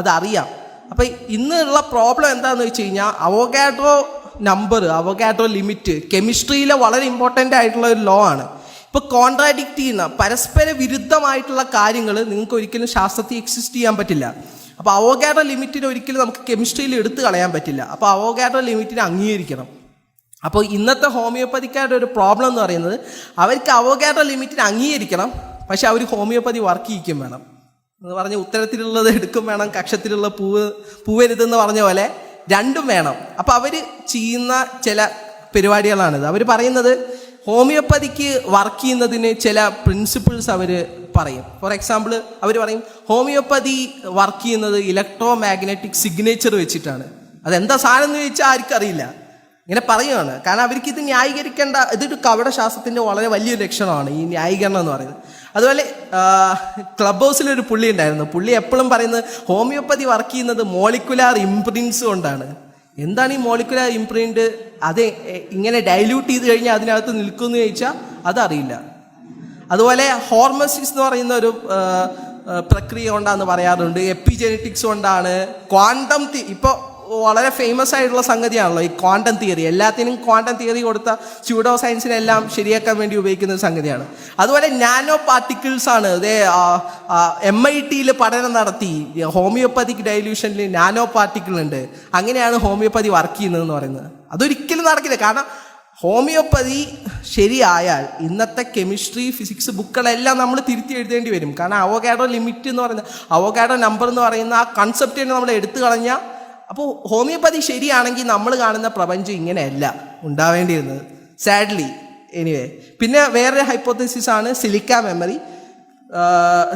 അതറിയാം. അപ്പം ഇന്നുള്ള പ്രോബ്ലം എന്താണെന്ന് വെച്ച് കഴിഞ്ഞാൽ അവോഗാഡ്രോ നമ്പർ അവോഗാഡ്രോ ലിമിറ്റ് കെമിസ്ട്രിയിലെ വളരെ ഇമ്പോർട്ടന്റ് ആയിട്ടുള്ള ഒരു ലോ ആണ്. ഇപ്പോൾ കോൺട്രാഡിക്റ്റ് ചെയ്യുന്ന പരസ്പര വിരുദ്ധമായിട്ടുള്ള കാര്യങ്ങൾ നിങ്ങൾക്ക് ഒരിക്കലും ശാസ്ത്രത്തിൽ എക്സിസ്റ്റ് ചെയ്യാൻ പറ്റില്ല. അപ്പോൾ അവോഗാഡ്രോ ലിമിറ്റിനെ ഒരിക്കലും നമുക്ക് കെമിസ്ട്രിയിൽ എടുത്തു കളയാൻ പറ്റില്ല. അപ്പോൾ അവോഗാഡ്രോ ലിമിറ്റിനെ അംഗീകരിക്കണം. അപ്പോൾ ഇന്നത്തെ ഹോമിയോപ്പതിക്കാരുടെ ഒരു പ്രോബ്ലം എന്ന് പറയുന്നത് അവർക്ക് അവോഗാഡ്രോ ലിമിറ്റിനെ അംഗീകരിക്കണം പക്ഷെ അവർ ഹോമിയോപ്പതി വർക്ക് ചെയ്യിക്കും വേണം. എന്ന് പറഞ്ഞ ഉത്തരത്തിലുള്ളത് എടുക്കും വേണം കക്ഷത്തിലുള്ള പൂവ് പൂവരുതെന്ന് പറഞ്ഞ പോലെ രണ്ടും വേണം. അപ്പം അവർ ചെയ്യുന്ന ചില പരിപാടികളാണിത്. അവർ പറയുന്നത് ഹോമിയോപ്പതിക്ക് വർക്ക് ചെയ്യുന്നതിന് ചില പ്രിൻസിപ്പിൾസ് അവർ പറയും. ഫോർ എക്സാമ്പിൾ അവർ പറയും ഹോമിയോപ്പതി വർക്ക് ചെയ്യുന്നത് ഇലക്ട്രോ മാഗ്നറ്റിക് സിഗ്നേച്ചർ വെച്ചിട്ടാണ്. അതെന്താ സാധനം എന്ന് ചോദിച്ചാൽ ആർക്കും അറിയില്ല. ഇങ്ങനെ പറയുകയാണ് കാരണം അവർക്ക് ഇത് ന്യായീകരിക്കേണ്ട ഇതൊരു കവടശാസ്ത്രത്തിന്റെ വളരെ വലിയൊരു ലക്ഷണമാണ് ഈ ന്യായീകരണം എന്ന് പറയുന്നത്. അതുപോലെ ക്ലബ് ഹൗസിലൊരു പുള്ളി ഉണ്ടായിരുന്നു. പുള്ളി എപ്പോഴും പറയുന്നത് ഹോമിയോപ്പതി വർക്ക് ചെയ്യുന്നത് മോളിക്കുലാർ ഇംപ്രിൻസ് കൊണ്ടാണ്. എന്താണ് ഈ മോളിക്കുലാർ ഇംപ്രിന്റ് അത് ഇങ്ങനെ ഡൈല്യൂട്ട് ചെയ്ത് കഴിഞ്ഞാൽ അതിനകത്ത് നിൽക്കുമെന്ന് ചോദിച്ചാൽ അതറിയില്ല. അതുപോലെ ഹോർമസിസ് എന്ന് പറയുന്ന ഒരു പ്രക്രിയ കൊണ്ടാന്ന് പറയാറുണ്ട്. എപ്പിജെനറ്റിക്സ് കൊണ്ടാണ്. ക്വാണ്ടം ഇപ്പോൾ വളരെ ഫേമസ് ആയിട്ടുള്ള സംഗതിയാണല്ലോ ഈ ക്വാണ്ടം തിയറി എല്ലാത്തിനും ക്വാണ്ടം തിയറി കൊടുത്ത സ്യൂഡോ സയൻസിനെല്ലാം ശരിയാക്കാൻ വേണ്ടി ഉപയോഗിക്കുന്ന ഒരു സംഗതിയാണ്. അതുപോലെ നാനോ പാർട്ടിക്കിൾസ് ആണ്. ഇതേ എം ഐ ടിയിൽ പഠനം നടത്തി. ഹോമിയോപ്പതിക് ഡൈല്യൂഷനിൽ നാനോ പാർട്ടിക്കിൾ ഉണ്ട്. അങ്ങനെയാണ് ഹോമിയോപ്പതി വർക്ക് ചെയ്യുന്നത് എന്ന് പറയുന്നത്. അതൊരിക്കലും നടക്കില്ല. കാരണം ഹോമിയോപ്പതി ശരിയായാൽ ഇന്നത്തെ കെമിസ്ട്രി ഫിസിക്സ് ബുക്കുകളെല്ലാം നമ്മൾ തിരുത്തി എഴുതേണ്ടി വരും. കാരണം അവോഗാഡോ ലിമിറ്റ് എന്ന് പറയുന്ന അവോഗാഡോ നമ്പർ എന്ന് പറയുന്ന ആ കൺസെപ്റ്റ് തന്നെ നമ്മൾ എടുത്തു കളഞ്ഞാൽ അപ്പോൾ ഹോമിയോപ്പതി ശരിയാണെങ്കിൽ നമ്മൾ കാണുന്ന പ്രപഞ്ചം ഇങ്ങനെയല്ല ഉണ്ടാവേണ്ടിയിരുന്നത്. സാഡ്ലി എനിവേ പിന്നെ വേറൊരു ഹൈപ്പോത്തസിസ് ആണ് സിലിക്ക മെമ്മറി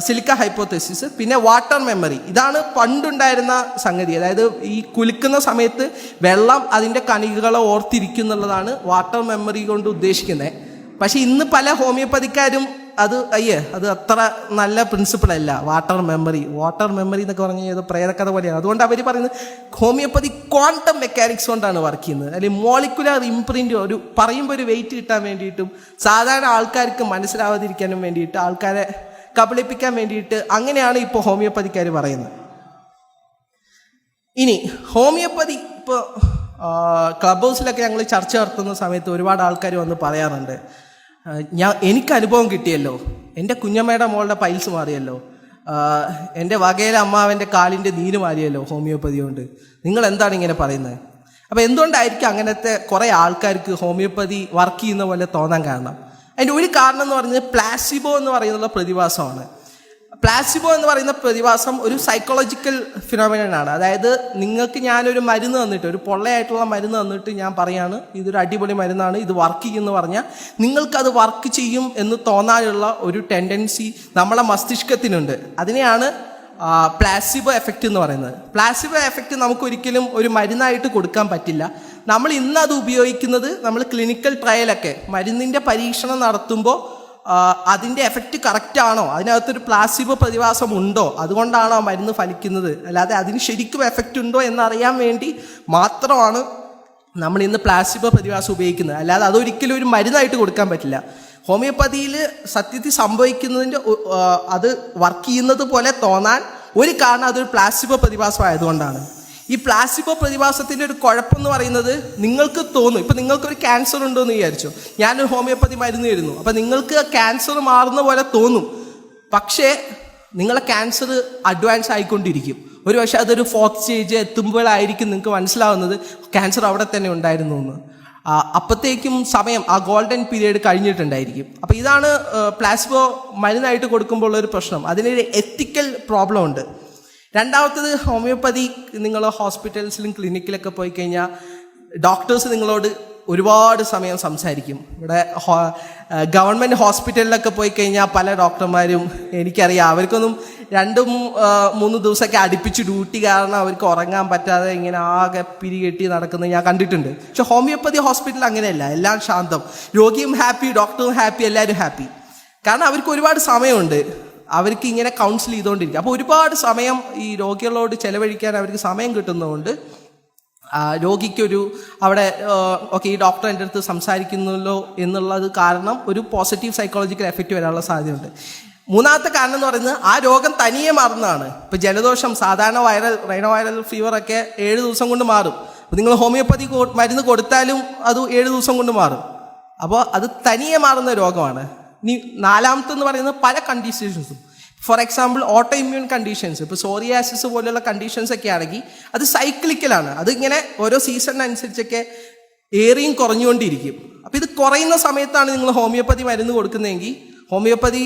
സിലിക്ക ഹൈപ്പോത്തസിസ് പിന്നെ വാട്ടർ മെമ്മറി ഇതാണ് പണ്ടുണ്ടായിരുന്ന സംഗതി. അതായത് ഈ കുലുക്കുന്ന സമയത്ത് വെള്ളം അതിന്റെ കണികകളെ ഓർത്തിരിക്കുന്നുള്ളതാണ് വാട്ടർ മെമ്മറി കൊണ്ട് ഉദ്ദേശിക്കുന്നത്. പക്ഷേ ഇന്ന് പല ഹോമിയോപ്പതിക്കാരും അത് അയ്യേ അത് അത്ര നല്ല പ്രിൻസിപ്പിളല്ല വാട്ടർ മെമ്മറി വാട്ടർ മെമ്മറി എന്നൊക്കെ പറഞ്ഞാൽ കഴിഞ്ഞാൽ പ്രേരക്കഥ പോലെയാണ്. അതുകൊണ്ട് അവർ പറയുന്നത് ഹോമിയോപ്പതി ക്വാണ്ടം മെക്കാനിക്സ് കൊണ്ടാണ് വർക്ക് ചെയ്യുന്നത്. അല്ലെങ്കിൽ മോളിക്കുലർ ഇംപ്രിന്റ് ഒരു പറയുമ്പോൾ ഒരു വെയിറ്റ് കിട്ടാൻ വേണ്ടിയിട്ടും സാധാരണ ആൾക്കാർക്ക് മനസ്സിലാവാതിരിക്കാനും വേണ്ടിയിട്ട് ആൾക്കാരെ കബളിപ്പിക്കാൻ വേണ്ടിയിട്ട് അങ്ങനെയാണ് ഇപ്പോൾ ഹോമിയോപ്പതിക്കാർ പറയുന്നത്. ഇനി ഹോമിയോപ്പതി ഇപ്പോൾ ക്ലബ് ഹൗസിലൊക്കെ ഞങ്ങൾ ചർച്ച നടത്തുന്ന സമയത്ത് ഒരുപാട് ആൾക്കാർ വന്ന് പറയാറുണ്ട്. ഞാൻ എനിക്ക് അനുഭവം കിട്ടിയല്ലോ. എന്റെ കുഞ്ഞമ്മയുടെ മോളുടെ പൈൽസ് മാറിയല്ലോ. എന്റെ വകയിലെ അമ്മാവന്റെ കാലിന്റെ നീര് മാറിയല്ലോ ഹോമിയോപ്പതി കൊണ്ട്. നിങ്ങൾ എന്താണ് ഇങ്ങനെ പറയുന്നത്? അപ്പോൾ എന്തുകൊണ്ടായിരിക്കും അങ്ങനത്തെ കുറേ ആൾക്കാർക്ക് ഹോമിയോപ്പതി വർക്ക് ചെയ്യുന്ന പോലെ തോന്നാൻ കാരണം? അതിന്റെ ഒരു കാരണം എന്ന് പറഞ്ഞാൽ പ്ലാസിബോ എന്ന് പറയുന്ന പ്രതിഭാസമാണ്. പ്ലാസിബോ എന്ന് പറയുന്ന പ്രതിഭാസം ഒരു സൈക്കോളജിക്കൽ ഫിനോമിനാണ് അതായത് നിങ്ങൾക്ക് ഞാനൊരു മരുന്ന് തന്നിട്ട് ഒരു പൊള്ളയായിട്ടുള്ള മരുന്ന് തന്നിട്ട് ഞാൻ പറയാണ് ഇതൊരു അടിപൊളി മരുന്നാണ് ഇത് വർക്ക് ചെയ്യുമെന്ന് പറഞ്ഞാൽ നിങ്ങൾക്കത് വർക്ക് ചെയ്യും എന്ന് തോന്നാനുള്ള ഒരു ടെൻഡൻസി നമ്മളെ മസ്തിഷ്കത്തിനുണ്ട്. അതിനെയാണ് പ്ലാസിബോ എഫക്റ്റ് എന്ന് പറയുന്നത്. പ്ലാസിബോ എഫക്റ്റ് നമുക്കൊരിക്കലും ഒരു മരുന്നായിട്ട് കൊടുക്കാൻ പറ്റില്ല. നമ്മൾ ഇന്ന് അത് ഉപയോഗിക്കുന്നത് നമ്മൾ ക്ലിനിക്കൽ ട്രയലൊക്കെ മരുന്നിന്റെ പരീക്ഷണം നടത്തുമ്പോൾ അതിന്റെ എഫക്റ്റ് കറക്റ്റ് ആണോ? അതിനകത്തൊരു പ്ലാസിബോ പ്രതിഭാസം ഉണ്ടോ? അതുകൊണ്ടാണോ മരുന്ന് ഫലിക്കുന്നത്? അല്ലാതെ അതിന് ശരിക്കും എഫക്റ്റ് ഉണ്ടോ എന്നറിയാൻ വേണ്ടി മാത്രമാണ് നമ്മൾ ഇന്ന് പ്ലാസിബോ പ്രതിഭാസം ഉപയോഗിക്കുന്നത്. അല്ലാതെ അതൊരിക്കലും ഒരു മരുന്നായിട്ട് കൊടുക്കാൻ പറ്റില്ല. ഹോമിയോപ്പതിയിൽ സത്യത്തിൽ സംഭവിക്കുന്നതിന്റെ അത് വർക്ക് ചെയ്യുന്നത് പോലെ തോന്നാൻ ഒരു കാരണം അതൊരു പ്ലാസിബോ പ്രതിഭാസം ആയതുകൊണ്ടാണ്. ഈ പ്ലാസിബോ പ്രതിഭാസത്തിന്റെ ഒരു കുഴപ്പം എന്ന് പറയുന്നത് നിങ്ങൾക്ക് തോന്നും. ഇപ്പം നിങ്ങൾക്കൊരു ക്യാൻസർ ഉണ്ടോ എന്ന് വിചാരിച്ചു. ഞാനൊരു ഹോമിയോപ്പതി മരുന്ന് തരുന്നു അപ്പം നിങ്ങൾക്ക് ക്യാൻസർ മാറുന്ന പോലെ തോന്നും. പക്ഷേ നിങ്ങളെ ക്യാൻസർ അഡ്വാൻസ് ആയിക്കൊണ്ടിരിക്കും. ഒരു പക്ഷേ അതൊരു ഫോർത്ത് സ്റ്റേജ് എത്തുമ്പോഴായിരിക്കും നിങ്ങൾക്ക് മനസ്സിലാവുന്നത് ക്യാൻസർ അവിടെ തന്നെ ഉണ്ടായിരുന്നു എന്ന്. അപ്പോഴത്തേക്കും സമയം ആ ഗോൾഡൻ പീരീഡ് കഴിഞ്ഞിട്ടുണ്ടായിരിക്കും. അപ്പോൾ ഇതാണ് പ്ലാസ്ബോ മരുന്നായിട്ട് കൊടുക്കുമ്പോൾ ഉള്ള ഒരു പ്രശ്നം. അതിനൊരു എത്തിക്കൽ പ്രോബ്ലം ഉണ്ട്. രണ്ടാമത്തത് ഹോമിയോപ്പതി നിങ്ങൾ ഹോസ്പിറ്റൽസിലും ക്ലിനിക്കിലൊക്കെ പോയി കഴിഞ്ഞാൽ ഡോക്ടേഴ്സ് നിങ്ങളോട് ഒരുപാട് സമയം സംസാരിക്കും. ഇവിടെ ഗവൺമെന്റ് ഹോസ്പിറ്റലിലൊക്കെ പോയി കഴിഞ്ഞാൽ പല ഡോക്ടർമാരും എനിക്കറിയാം. അവർക്കൊന്നും രണ്ടും മൂന്ന് ദിവസമൊക്കെ അടുപ്പിച്ച് ഡ്യൂട്ടി കാരണം അവർക്ക് ഉറങ്ങാൻ പറ്റാതെ ഇങ്ങനെ ആകെ പിരികെട്ടി നടക്കുന്നത് ഞാൻ കണ്ടിട്ടുണ്ട്. പക്ഷെ ഹോമിയോപ്പതി ഹോസ്പിറ്റൽ അങ്ങനെയല്ല. എല്ലാം ശാന്തം. രോഗിയും ഹാപ്പി ഡോക്ടറും ഹാപ്പി എല്ലാവരും ഹാപ്പി. കാരണം അവർക്ക് ഒരുപാട് സമയമുണ്ട്. അവർക്ക് ഇങ്ങനെ കൗൺസിൽ ചെയ്തുകൊണ്ടിരിക്കുക അപ്പോൾ ഒരുപാട് സമയം ഈ രോഗികളോട് ചെലവഴിക്കാൻ അവർക്ക് സമയം കിട്ടുന്നതുകൊണ്ട് രോഗിക്കൊരു അവിടെ ഓക്കെ ഈ ഡോക്ടർ എന്റെ അടുത്ത് സംസാരിക്കുന്നല്ലോ എന്നുള്ളത് കാരണം ഒരു പോസിറ്റീവ് സൈക്കോളജിക്കൽ എഫക്റ്റ് വരാനുള്ള സാധ്യതയുണ്ട്. മൂന്നാമത്തെ കാരണം എന്ന് പറയുന്നത് ആ രോഗം തനിയെ മാറുന്നതാണ്. ഇപ്പോൾ ജലദോഷം സാധാരണ വൈറൽ റൈനോ വൈറൽ ഫീവറൊക്കെ ഏഴ് ദിവസം കൊണ്ട് മാറും. അപ്പോൾ നിങ്ങൾ ഹോമിയോപ്പതി മരുന്ന് കൊടുത്താലും അത് ഏഴ് ദിവസം കൊണ്ട് മാറും. അപ്പോൾ അത് തനിയെ മാറുന്ന രോഗമാണ്. ഇനി നാലാമത്തെന്ന് പറയുന്നത് പല കണ്ടീഷൻസും for example auto immune conditions ഇപ്പോൾ സോറിയാസിസ് പോലെയുള്ള കണ്ടീഷൻസ് ഒക്കെ ആണെങ്കിൽ അത് സൈക്ലിക്കലാണ് അതിങ്ങനെ ഓരോ സീസണിനനുസരിച്ചൊക്കെ ഏറിയും കുറഞ്ഞുകൊണ്ടിരിക്കും. അപ്പോൾ ഇത് കുറയുന്ന സമയത്താണ് നിങ്ങൾ ഹോമിയോപ്പതി മരുന്ന് കൊടുക്കുന്നതെങ്കിൽ ഹോമിയോപ്പതി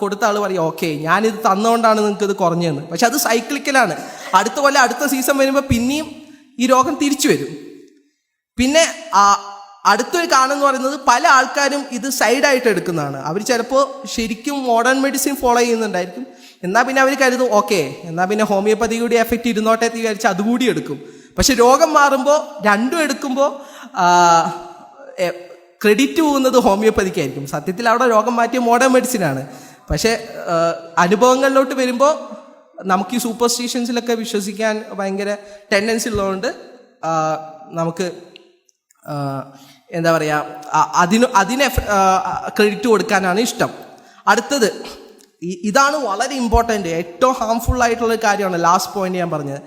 കൊടുത്ത ആൾ പറയും ഓക്കെ ഞാനിത് തന്നുകൊണ്ടാണ് നിങ്ങൾക്ക് ഇത് കുറഞ്ഞതെന്ന്. പക്ഷെ അത് സൈക്ലിക്കലാണ് അടുത്ത കൊല്ലം അടുത്ത സീസൺ വരുമ്പോൾ പിന്നെയും ഈ രോഗം തിരിച്ചു വരും. പിന്നെ അടുത്തൊരു കാരണം എന്ന് പറയുന്നത് പല ആൾക്കാരും ഇത് സൈഡായിട്ട് എടുക്കുന്നതാണ്. അവർ ചിലപ്പോൾ ശരിക്കും മോഡേൺ മെഡിസിൻ ഫോളോ ചെയ്യുന്നുണ്ടായിരിക്കും. എന്നാൽ പിന്നെ അവർ കരുതും ഓക്കെ എന്നാൽ പിന്നെ ഹോമിയോപ്പതി കൂടി എഫക്റ്റ് ഇരുന്നോട്ടെ വിചാരിച്ച് അതുകൂടി എടുക്കും. പക്ഷെ രോഗം മാറുമ്പോൾ രണ്ടും എടുക്കുമ്പോൾ ക്രെഡിറ്റ് പോകുന്നത് ഹോമിയോപ്പതിക്കായിരിക്കും സത്യത്തിൽ അവിടെ രോഗം മാറ്റിയ മോഡേൺ മെഡിസിനാണ് പക്ഷേ അനുഭവങ്ങളിലോട്ട് വരുമ്പോൾ നമുക്ക് ഈ സൂപ്പർസ്റ്റിഷ്യൻസിലൊക്കെ വിശ്വസിക്കാൻ ഭയങ്കര ടെൻഡൻസി ഉള്ളതുകൊണ്ട് നമുക്ക് എന്താ പറയുക അതിന് അതിന് ക്രെഡിറ്റ് കൊടുക്കാനാണ് ഇഷ്ടം. അടുത്തത് ഇതാണ് വളരെ ഇമ്പോർട്ടന്റ് ഏറ്റവും ഹാംഫുൾ ആയിട്ടുള്ള കാര്യമാണ് ലാസ്റ്റ് പോയിന്റ് ഞാൻ പറഞ്ഞത്.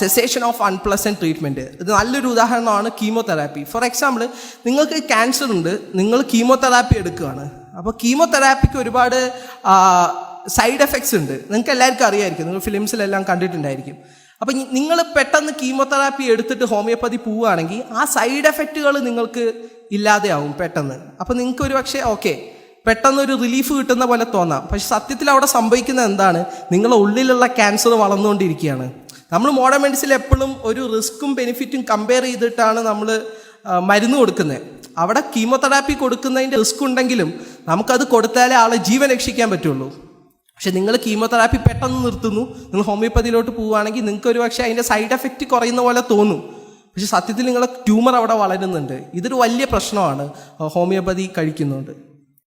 സെസേഷൻ ഓഫ് അൺപ്ലസന്റ് ട്രീറ്റ്മെന്റ് ഇത് നല്ലൊരു ഉദാഹരണമാണ് കീമോതെറാപ്പി ഫോർ എക്സാമ്പിൾ നിങ്ങൾക്ക് ക്യാൻസർ ഉണ്ട് നിങ്ങൾ കീമോതെറാപ്പി എടുക്കുകയാണ്. അപ്പോൾ കീമോതെറാപ്പിക്ക് ഒരുപാട് സൈഡ് എഫക്ട്സ് ഉണ്ട്. നിങ്ങൾക്ക് എല്ലാവർക്കും അറിയായിരിക്കും നിങ്ങൾ ഫിലിംസിലെല്ലാം കണ്ടിട്ടുണ്ടായിരിക്കും. അപ്പം നിങ്ങൾ പെട്ടെന്ന് കീമോതെറാപ്പി എടുത്തിട്ട് ഹോമിയോപ്പതി പോവുകയാണെങ്കിൽ ആ സൈഡ് എഫക്റ്റുകൾ നിങ്ങൾക്ക് ഇല്ലാതെയാവും പെട്ടെന്ന്. അപ്പം നിങ്ങൾക്ക് ഒരു പക്ഷേ ഓക്കെ പെട്ടെന്ന് ഒരു റിലീഫ് കിട്ടുന്ന പോലെ തോന്നാം. പക്ഷെ സത്യത്തിൽ അവിടെ സംഭവിക്കുന്നത് എന്താണ്? നിങ്ങളുടെ ഉള്ളിലുള്ള ക്യാൻസർ വളർന്നുകൊണ്ടിരിക്കുകയാണ്. നമ്മൾ മോഡേൺ മെഡിസിൻ എപ്പോഴും ഒരു റിസ്ക്കും ബെനിഫിറ്റും കമ്പയർ ചെയ്തിട്ടാണ് നമ്മൾ മരുന്ന് കൊടുക്കുന്നത്. അവിടെ കീമോതെറാപ്പി കൊടുക്കുന്നതിന്റെ റിസ്ക് ഉണ്ടെങ്കിലും നമുക്കത് കൊടുത്താലേ ആളെ ജീവൻ രക്ഷിക്കാൻ പറ്റുള്ളൂ. പക്ഷെ നിങ്ങൾ കീമോതെറാപ്പി പെട്ടെന്ന് നിർത്തുന്നു. നിങ്ങൾ ഹോമിയോപ്പതിയിലോട്ട് പോവുകയാണെങ്കിൽ നിങ്ങൾക്ക് ഒരു പക്ഷേ അതിന്റെ സൈഡ് എഫക്റ്റ് കുറയുന്ന പോലെ തോന്നും. പക്ഷെ സത്യത്തിൽ നിങ്ങളെ ട്യൂമർ അവിടെ വളരുന്നുണ്ട്. ഇതൊരു വലിയ പ്രശ്നമാണ് ഹോമിയോപ്പതി കഴിക്കുന്നുണ്ട്.